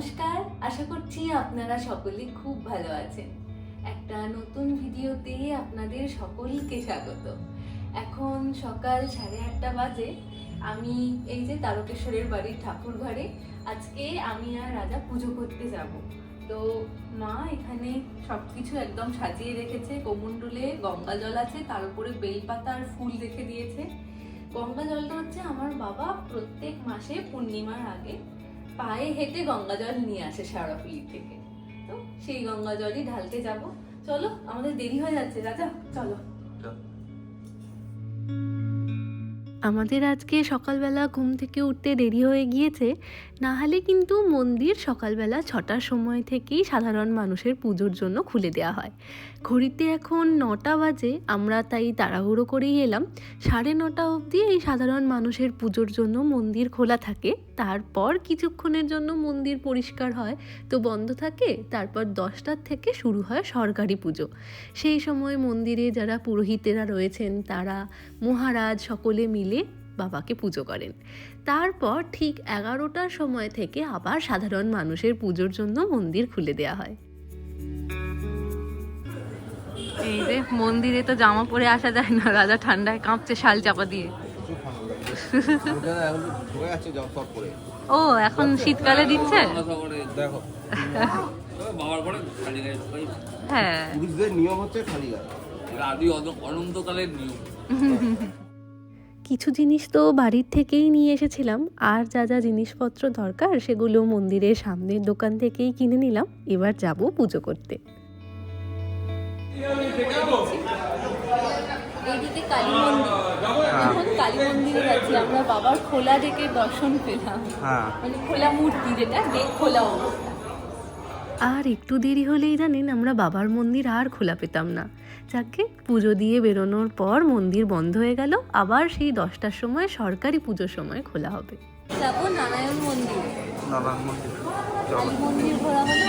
নমস্কার, আশা করছি আপনারা সকলেই খুব ভালো আছেন। একটা নতুন ভিডিওতে আপনাদের সকলকে স্বাগত। এখন সকাল সাড়ে আটটা বাজে, আমি এই যে তারকেশ্বরের বাড়ির ঠাকুর ঘরে, আজকে আমি আর রাজা পুজো করতে যাব। তো মা এখানে সব কিছু একদম সাজিয়ে রেখেছে কোমণ্ডলে গঙ্গা জল আছে, তার উপরে বেলপাতা আর ফুল রেখে দিয়েছে। গঙ্গা জলটা হচ্ছে আমার বাবা প্রত্যেক মাসে পূর্ণিমার আগে পায়ে হেঁটে গঙ্গা জল নিয়ে আসে শেওড়াফুলি থেকে। তো সেই গঙ্গা জলই ঢালতে যাব। চলো আমাদের দেরি হয়ে যাচ্ছে রাজা চলো। আমাদের আজকে সকালবেলা ঘুম থেকে উঠতে দেরি হয়ে গিয়েছে। না হলে কিন্তু মন্দির সকালবেলা ছটার সময় থেকেই সাধারণ মানুষের পুজোর জন্য খুলে দেওয়া হয়। ঘড়িতে এখন নটা বাজে, আমরা তাই তাড়াহুড়ো করেই এলাম। সাড়ে নটা অবধি এই সাধারণ মানুষের পুজোর জন্য মন্দির খোলা থাকে। তারপর কিছুক্ষণের জন্য মন্দির পরিষ্কার হয়, তো বন্ধ থাকে। তারপর দশটার থেকে শুরু হয় সরকারি পুজো। সেই সময় মন্দিরে যারা পুরোহিতেরা রয়েছেন, তারা মহারাজ সকলে মিলে বাবাকে পুজো করেন। তারপর ঠিক এগারোটার সময় থেকে আবার সাধারণ মানুষের পুজোর জন্য মন্দির খুলে দেওয়া হয়। এই যে মন্দিরে তো জামা পরে আসা যায় না, রাজা ঠান্ডায় কাঁপছে শাল চাপা দিয়ে। ও, এখন শীতকালে দিচ্ছে? হ্যাঁ। কিছু জিনিস তো বাড়ির থেকেই নিয়ে এসেছিলাম, আর যা যা জিনিসপত্র দরকার সেগুলো মন্দিরের সামনের দোকান থেকেই কিনে নিলাম, এবার যাব পুজো করতে। এইদিকে কালী মন্দির। এখন কালী মন্দিরে যাচ্ছি আমরা বাবার খোলা ডেকে দর্শন পেলাম। হ্যাঁ। মানে খোলা মূর্তি যেটা খোলা অবস্থা আর একটু দেরি হলেই জানেন আমরা বাবার মন্দির আর খোলা পেতাম না। যাকে পুজো দিয়ে বেরোনোর পর মন্দির বন্ধ হয়ে গেল আবার সেই দশটার সময় সরকারি পুজোর সময় খোলা হবে। যাব নারায়ণ মন্দির। নারায়ণ মন্দির। কালী মন্দির ঘোরা হলো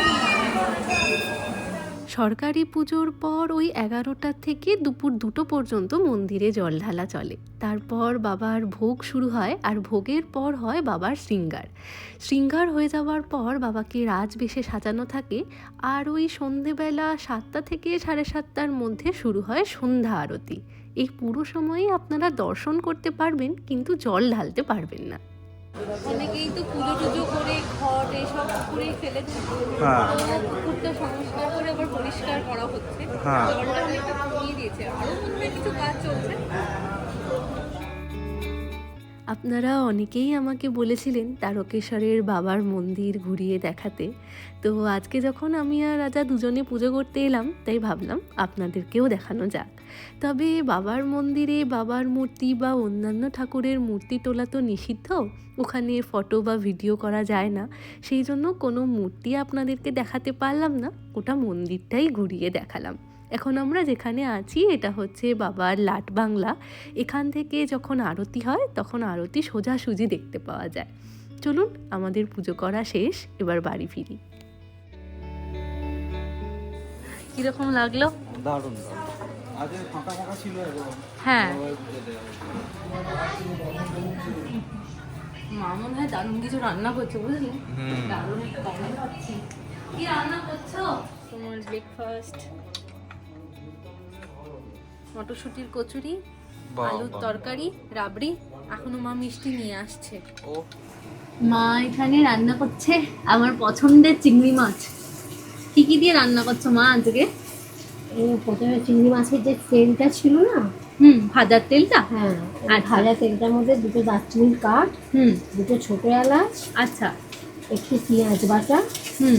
সরকারি পুজোর পর ওই এগারোটার থেকে দুপুর দুটো পর্যন্ত মন্দিরে জল ঢালা চলে। তারপর বাবার ভোগ শুরু হয় আর ভোগের পর হয় বাবার শৃঙ্গার। শৃঙ্গার হয়ে যাওয়ার পর বাবাকে রাজবেশে সাজানো থাকে আর ওই সন্ধেবেলা সাতটা থেকে সাড়ে সাতটার মধ্যে শুরু হয় সন্ধ্যা আরতি। এই পুরো সময়ই আপনারা দর্শন করতে পারবেন কিন্তু জল ঢালতে পারবেন না। অনেকেই তো পুজো টুজো করে ঘট এসব পুকুরেই ফেলে হ্যাঁ। পুকুরটা সংস্কার করে আবার চলছে আপনারা অনেকেই আমাকে বলেছিলেন তারকেশ্বরের বাবার মন্দির ঘুরিয়ে দেখাতে। তো আজকে যখন আমি আর রাজা দুজনে পুজো করতে এলাম, তাই ভাবলাম আপনাদেরকেও দেখানো যাক। তবে বাবার মন্দিরে বাবার মূর্তি বা অন্যান্য ঠাকুরের মূর্তি তোলা তো নিষিদ্ধ, ওখানে ফটো বা ভিডিও করা যায় না। সেই জন্য কোনো মূর্তি আপনাদেরকে দেখাতে পারলাম না ওটা মন্দিরটাই ঘুরিয়ে দেখালাম। এখন আমরা যেখানে আছি এটা হচ্ছে বাবার লাট বাংলা। এখান থেকে যখন আরতি হয় তখন আরতি সোজাসুজি দেখতে পাওয়া যায়। চলুন আমাদের পুজো করা শেষ এবার বাড়ি ফিরি। কীরকম লাগল? দারুণ ছিল হ্যাঁ। মা মনে হয় দারুণ কিছু রান্না করছে বুঝলি। দারুণ কি রান্না করছ? তোমার ব্রেকফাস্ট মটরশুঁটির কচুরি আলুর তরকারি রাবড়ি এখনও মা মিষ্টি নিয়ে আসছে। ও। মা এখানে রান্না করছে আমার পছন্দের চিংড়ি মাছ। কি কি দিয়ে রান্না করছ মা আজকে? প্রথমে চিংড়ি মাছের যে তেলটা ছিল না? হুম ভাজার তেলটা? হ্যাঁ ওই আচ্ছা। ভাজা তেলটার মধ্যে দুটো দারচিনির কাঠ হুম। দুটো ছোটো এলাচ আচ্ছা। একটু পেঁয়াজ বাটা হুম।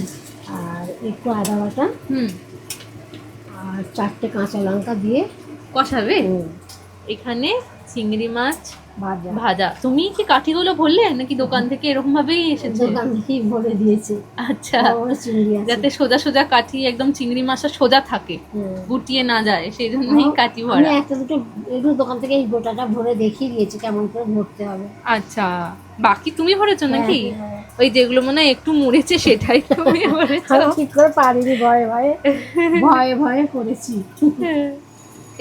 আর একটু আদা বাটা হুম। আর চারটে কাঁচা লঙ্কা দিয়ে কষাবে? এখানে চিংড়ি মাছ ভাজা। ভাজা। তুমি কি কাঠিগুলো ভরলে? নাকি দোকান থেকে এরকম ভাবেই এসেছে? দোকান থেকেই বলে দিয়েছে। আচ্ছা। যাতে সোজা সোজা কাঠি একদম চিংড়ি মাছটা সোজা থাকে। গুটিয়ে না যায় সেই জন্যই কাঠি আমি ভরা। একটা দুটো একটু দোকান থেকে এই গোটাটা ভরে দেখিয়ে দিয়েছি কেমন করে ভরতে হবে। আচ্ছা। বাকি তুমি ভরেছো নাকি? হ্যাঁ, হ্যাঁ। ওই যেগুলো মনে হয় একটু মুড়েছে সেটাই তুমি ভরেছো। আমি ঠিক করে পারিনি ভয়ে ভয়ে ভয়ে ভয়ে করেছি।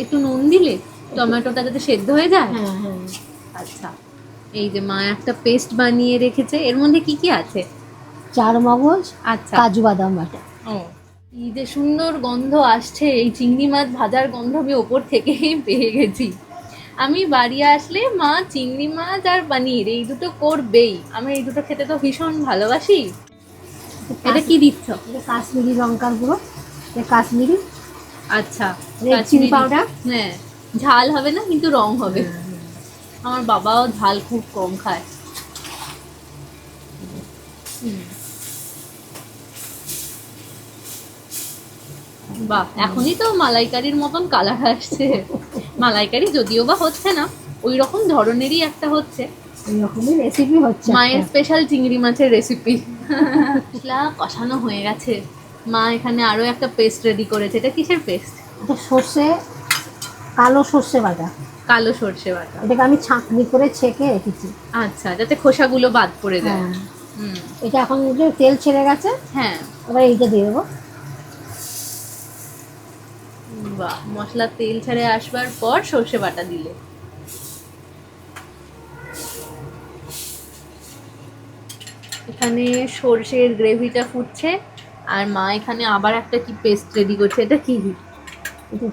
একটু নুন দিলে টমেটোটা যাতে সেদ্ধ হয়ে যায়? হ্যাঁ হ্যাঁ। আচ্ছা। এই যে মা একটা পেস্ট বানিয়ে রেখেছে। এর মধ্যে কি কি আছে? চার মগজ আচ্ছা। কাজু বাদাম বাটা। ও। কি যে সুন্দর গন্ধ আসছে এই চিংড়ি মাছ ভাজার গন্ধ আমি ওপর থেকেই পেয়ে গেছি। আমি বাড়ি আসলে মা চিংড়ি মাছ আর পানির এই দুটো করবেই। আমি এই দুটো খেতে তো ভীষণ ভালোবাসি। এটা কি দিচ্ছ? কাশ্মীরি লঙ্কার গুঁড়ো। কাশ্মীরি আচ্ছা রেড চিলি পাউডার হ্যাঁ ঝাল হবে না কিন্তু রং হবে। আমার বাবাও ঝাল খুব কম খায়। বাহ এখনই তো মালাইকারির মতন কালার আসছে। মালাইকারি যদিও বা হচ্ছে না ওই রকম ধরনেরই একটা হচ্ছে। এরকমই রেসিপি হচ্ছে মায়ের স্পেশাল চিংড়ি মাছের রেসিপি মশলা কষানো হয়ে গেছে। মা এখানে আরও একটা পেস্ট রেডি করেছে। এটা কিসের পেস্ট এটা সর্ষে কালো সর্ষে বাটা। কালো সর্ষে বাটা। এটাকে আমি ছাঁকনি করে ছেঁকে রেখেছি। আচ্ছা যাতে খোসাগুলো বাদ পড়ে যায়। হ্যাঁ। হুম। এটা এখন যে তেল ছেড়ে গেছে হ্যাঁ। এবার এইটা দিয়ে দেবো। বাহ মশলা তেল ছেড়ে আসবার পর সর্ষে বাটা দিলে। এখানে সর্ষের গ্রেভিটা ফুটছে। আর মা এখানে আবার একটা কি পেস্ট রেডি করছে এটা কি?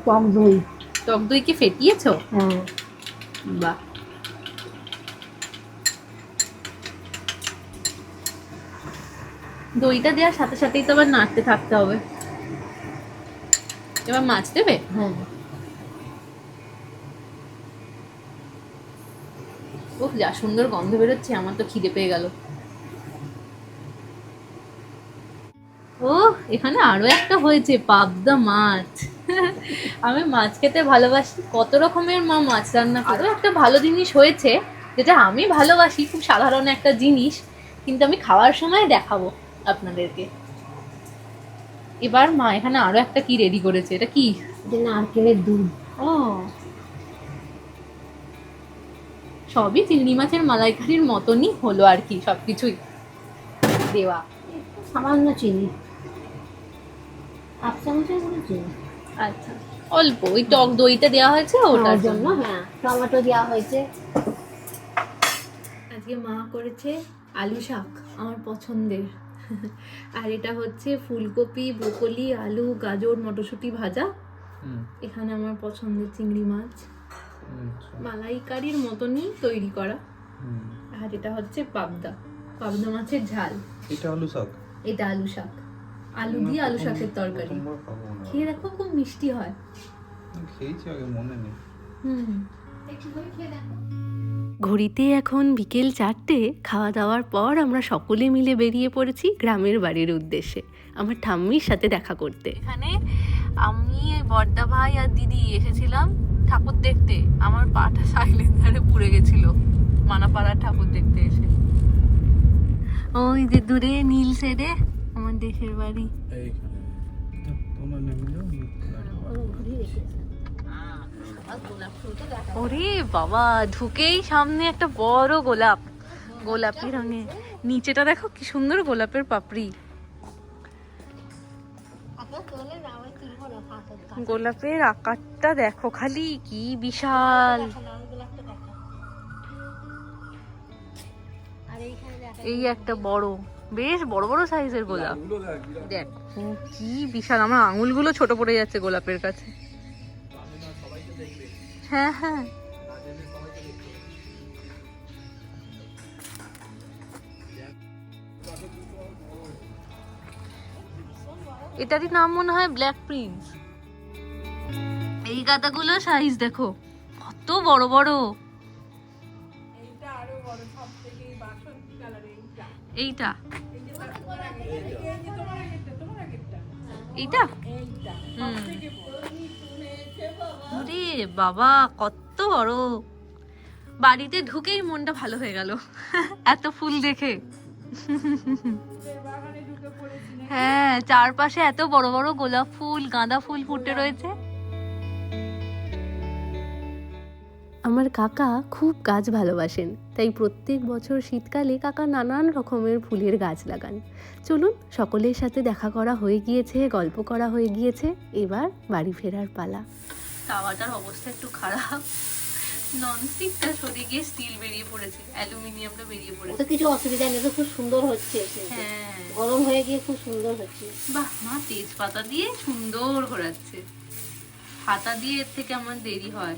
টক দই। টক দই কি ফেটিয়েছো? হ্যাঁ। বাহ। দইটা দেওয়ার সাথে সাথেই তো আবার নাড়তে থাকতে হবে। এবার মাছ দেবে? হ্যাঁ। উফ যা সুন্দর গন্ধ বেরোচ্ছে আমার তো খিদে পেয়ে গেল। ও এখানে আরও একটা হয়েছে পাবদা মাছ। আমি মাছ খেতে ভালোবাসি কত রকমের মা মাছ রান্না আরও একটা ভালো জিনিস হয়েছে যেটা আমি ভালোবাসি খুব সাধারণ একটা জিনিস কিন্তু আমি খাওয়ার সময় দেখাবো আপনাদেরকে। এবার মা এখানে আরও একটা কি রেডি করেছে এটা কি? নারকেলের দুধ। ও। সবই চিংড়ি মাছের মালাইকারির মতনই হলো আর কি সবকিছুই। দেওয়া। সামান্য চিনি। আচ্ছা। অল্প ওই টক দইটা দেওয়া হয়েছে ওটার ওটার জন্য। জন্য হ্যাঁ। টমেটো দেওয়া হয়েছে। আজকে মা করেছে আলু শাক আমার পছন্দের। আর এটা হচ্ছে ফুলকপি ব্রোকলি আলু গাজর মটরশুঁটি ভাজা। এখানে আমার পছন্দের চিংড়ি মাছ। মালাইকারির মতনই তৈরি করা। আর এটা হচ্ছে পাবদা পাবদা মাছের ঝাল। এটা আলু শাক? এটা আলু শাক। আলু দিয়ে আলু শাকের তরকারি। খেয়ে দেখো খুব মিষ্টি হয়। খেয়েছি আগে মনে নেই। হুম। ঘড়িতে এখন বিকেল চারটে খাওয়া দাওয়ার পর আমরা সকলে মিলে বেরিয়ে পড়েছি গ্রামের বাড়ির উদ্দেশ্যে আমার ঠাম্মির সাথে দেখা করতে। এখানে আমি বর্দা ভাই আর দিদি এসেছিলাম ঠাকুর দেখতে। আমার পাটা সাইলেন্সারে পুড়ে গেছিল। মানাপাড়ার ঠাকুর দেখতে এসে। ওই যে দূরে নীল সেরে আমার দেশের বাড়ি। এইখানে তো তোমরা নেমে যাও ওরে বাবা ঢুকেই সামনে একটা বড় গোলাপ। গোলাপি রঙে নিচেটা দেখো কি সুন্দর গোলাপের পাপড়ি। গোলাপের আকারটা দেখো খালি কি বিশাল। এই একটা বড় বেশ বড় বড় সাইজের গোলাপ। দেখ কি বিশাল আমার আঙুলগুলো ছোট পড়ে যাচ্ছে গোলাপের কাছে। হ্যাঁ হ্যাঁ। এটারই নাম মনে হয় ব্ল্যাক প্রিন্স এই গাদাগুলো সাইজ দেখো কত বড় বড়। এইটা? এইটা? ওরে বাবা কত বড়। বাড়িতে ঢুকেই মনটা ভালো হয়ে গেল। এত ফুল দেখে। হ্যাঁ চারপাশে এত বড় বড় গোলাপ ফুল গাঁদা ফুল ফুটে রয়েছে। আমার কাকা খুব গাছ ভালোবাসেন তাই প্রত্যেক বছর শীতকালে কাকা নানান রকমের ফুলের গাছ লাগান। চলুন সকলের সাথে দেখা করা হয়ে গিয়েছে গল্প করা হয়ে গিয়েছে এবার বাড়ি ফেরার পালা। টাওয়াটার অবস্থা একটু খারাপ। ননস্টিকটা সরে গিয়ে স্টিল বেরিয়ে পড়েছে অ্যালুমিনিয়ামটা বেরিয়ে পড়েছে। কিছু অসুবিধা নেই তো খুব সুন্দর হচ্ছে। হ্যাঁ। গরম হয়ে গিয়ে খুব সুন্দর হচ্ছে। বাহ মা তেজপাতা দিয়ে সুন্দর ঘোরাচ্ছে। হাতা দিয়ে এর থেকে আমার দেরি হয়।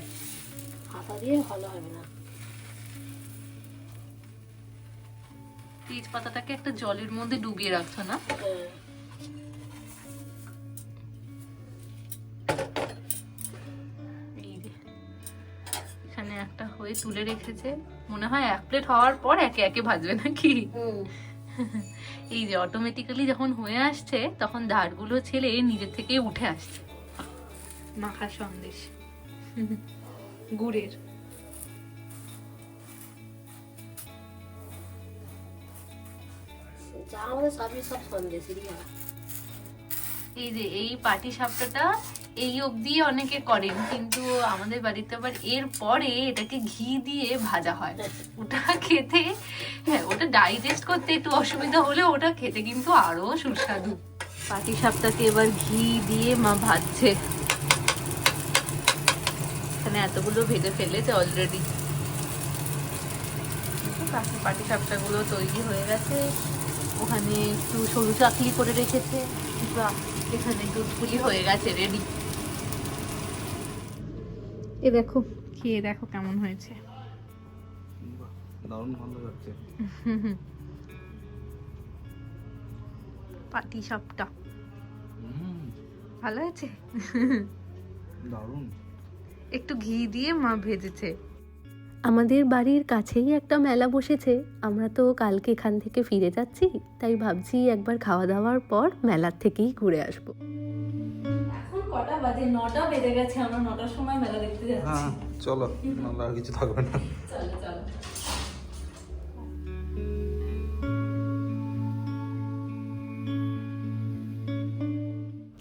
হাতা দিয়ে ভালো হবে না। তেজপাতাটাকে একটা জলের মধ্যে ডুবিয়ে রাখছো না? হ্যাঁ। এখানে একটা হয়ে তুলে রেখেছে। মনে হয় এক প্লেট হওয়ার পর একে একে ভাজবে নাকি? এই যে অটোমেটিক্যালি যখন হয়ে আসছে তখন দাঁড়গুলো ছেলে নিজের থেকে উঠে আসছে। মাখা সন্দেশ। গুড়ের। এই যে এই পাটি সাপটাটা এই অবধি অনেকে করেন কিন্তু আমাদের বাড়িতে আবার এর পরে এটাকে ঘি দিয়ে ভাজা হয়। ওটা খেতে হ্যাঁ ওটা ডাইজেস্ট করতে একটু অসুবিধা হলেও ওটা খেতে কিন্তু আরও সুস্বাদু। পাটি সাপটাকে এবার ঘি দিয়ে মা ভাজছে। এখানে এতগুলো ভেজে ফেলেছে অলরেডি পাটি সাপটাগুলো তৈরি হয়ে গেছে। ওখানে একটু সরু চাকলি করে রেখেছে। এখানে দুধপুলি হয়ে গেছে রেডি এ দেখো খেয়ে দেখো কেমন হয়েছে। বাহ, দারুণ ভালো লাগছে পাটি সাপটা। হুম। ভালো হয়েছে? দারুণ। একটু ঘি দিয়ে মা ভেজেছে। আমাদের বাড়ির কাছেই একটা মেলা বসেছে। আমরা তো কালকে এখান থেকে ফিরে যাচ্ছি তাই ভাবছি একবার খাওয়া দাওয়ার পর মেলার থেকেই ঘুরে আসব। এখন কটা বাজে? নটা বেজে গেছে আমরা নটার সময় মেলা দেখতে যাচ্ছি। হ্যাঁ চলো আর কিছু থাকবে না। চলো চলো।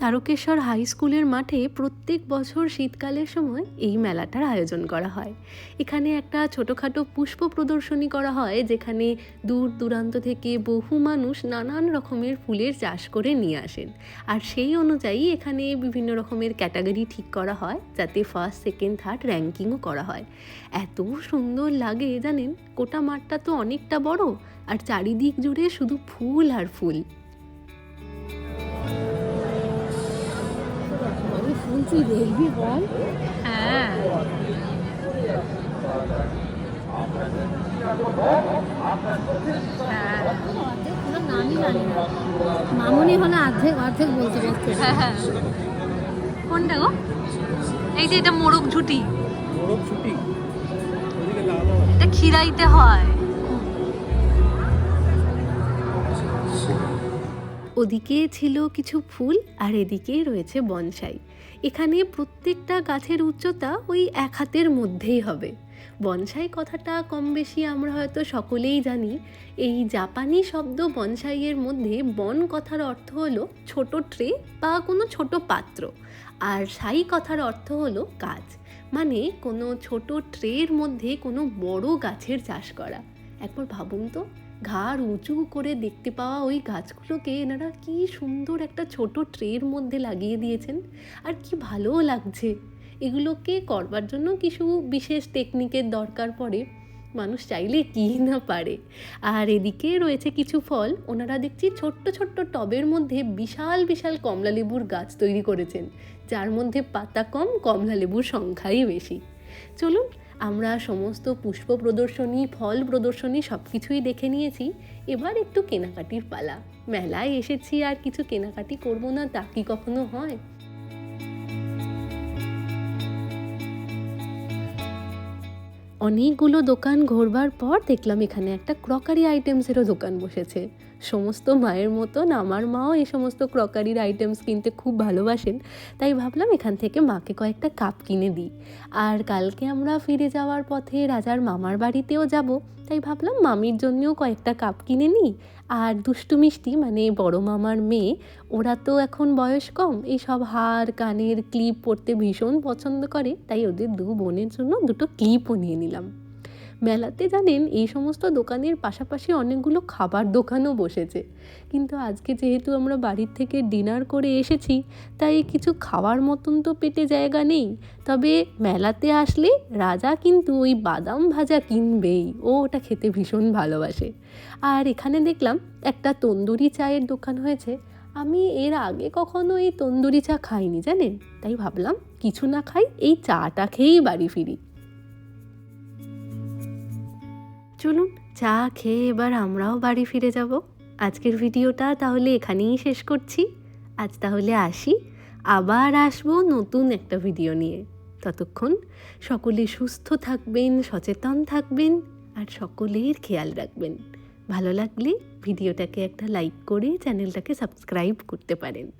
তারকেশ্বর হাই স্কুলের মাঠে প্রত্যেক বছর শীতকালের সময় এই মেলাটার আয়োজন করা হয়। এখানে একটা ছোটোখাটো পুষ্প প্রদর্শনী করা হয়, যেখানে দূর দূরান্ত থেকে বহু মানুষ নানান রকমের ফুলের চাষ করে নিয়ে আসেন। আর সেই অনুযায়ী এখানে বিভিন্ন রকমের ক্যাটাগরি ঠিক করা হয়, যাতে ফার্স্ট সেকেন্ড থার্ড র্যাঙ্কিংও করা হয়। এত সুন্দর লাগে, জানেন? গোটা মাঠটা তো অনেকটা বড়, আর চারিদিক জুড়ে শুধু ফুল আর ফুল। তুই দেখবি বল? হ্যাঁ। হ্যাঁ মামুনি হলে অর্ধেক অর্ধেক বলতে পারতো হ্যাঁ হ্যাঁ। কোনটা গো? এই যে এটা মোরগ ঝুটি। মোরগ ছুটি এটা খিরাইতে হয়। ওদিকে ছিল কিছু ফুল আর এদিকে রয়েছে বনসাই। এখানে প্রত্যেকটা গাছের উচ্চতা ওই এক হাতের মধ্যেই হবে। বনসাই কথাটা কম বেশি আমরা হয়তো সকলেই জানি। এই জাপানি শব্দ বনসাইয়ের মধ্যে বন কথার অর্থ হলো ছোট ট্রে বা কোনো ছোট পাত্র। আর সাই কথার অর্থ হলো গাছ। মানে কোনো ছোট ট্রের মধ্যে কোনো বড় গাছের চাষ করা। একবার ভাবুন তো। ঘাড় উঁচু করে দেখতে পাওয়া ওই গাছগুলোকে এনারা কি সুন্দর একটা ছোট ট্রের মধ্যে লাগিয়ে দিয়েছেন। আর কি ভালোও লাগছে। এগুলোকে করবার জন্য কিছু বিশেষ টেকনিকের দরকার পড়ে। মানুষ চাইলে কি না পারে। আর এদিকে রয়েছে কিছু ফল। ওনারা দেখছি ছোট্ট ছোট্ট টবের মধ্যে বিশাল বিশাল কমলা লেবুর গাছ তৈরি করেছেন। যার মধ্যে পাতা কম, কমলা লেবুর সংখ্যাই বেশি। চলুন আমরা সমস্ত পুষ্প প্রদর্শনী, ফল প্রদর্শনী সব কিছুই দেখে নিয়েছি। এবার একটু কেনাকাটির পালা। মেলায় এসেছি আর কিছু কেনাকাটি করব না, তা কি কখনো হয়? অনেকগুলো দোকান ঘোরবার পর দেখলাম এখানে একটা ক্রকারি আইটেমসেরও দোকান বসেছে। সমস্ত মায়ের মতন আমার মাও এই সমস্ত ক্রকারির আইটেমস কিনতে খুব ভালোবাসেন। তাই ভাবলাম এখান থেকে মাকে কয়েকটা কাপ কিনে দিই। আর কালকে আমরা ফিরে যাওয়ার পথে রাজার মামার বাড়িতেও যাব। তাই ভাবলাম মামির জন্যও কয়েকটা কাপ কিনে নিই। আর দুষ্টু মিষ্টি মানে বড় মামার মেয়ে, ওরা তো এখন বয়স কম, এই সব হার, কানের ক্লিপ পরতে ভীষণ পছন্দ করে। তাই ওদের দু বোনের জন্য দুটো ক্লিপও নিয়ে নিলাম। মেলাতে জানেন, এই সমস্ত দোকানের পাশাপাশি অনেকগুলো খাবার দোকানও বসেছে। কিন্তু আজকে যেহেতু আমরা বাড়ির থেকে ডিনার করে এসেছি, তাই কিছু খাওয়ার মতন তো পেটে জায়গা নেই। তবে মেলাতে আসলে রাজা কিন্তু ওই বাদাম ভাজা কিনবেই। ও ওটা খেতে ভীষণ ভালোবাসে। আর এখানে দেখলাম একটা তন্দুরি চায়ের দোকান হয়েছে। আমি এর আগে কখনো এই তন্দুরি চা খাইনি, জানেন? তাই ভাবলাম কিছু না খাই, এই চাটা খেয়েই বাড়ি ফিরি। চলুন চা খেয়ে এবার আমরাও বাড়ি ফিরে যাব। আজকের ভিডিওটা তাহলে এখানেই শেষ করছি। আজ তাহলে আসি। আবার আসব নতুন একটা ভিডিও নিয়ে। ততক্ষণ সকলে সুস্থ থাকবেন, সচেতন থাকবেন আর সকলের খেয়াল রাখবেন। ভালো লাগলে ভিডিওটাকে একটা লাইক করে চ্যানেলটাকে সাবস্ক্রাইব করতে পারেন।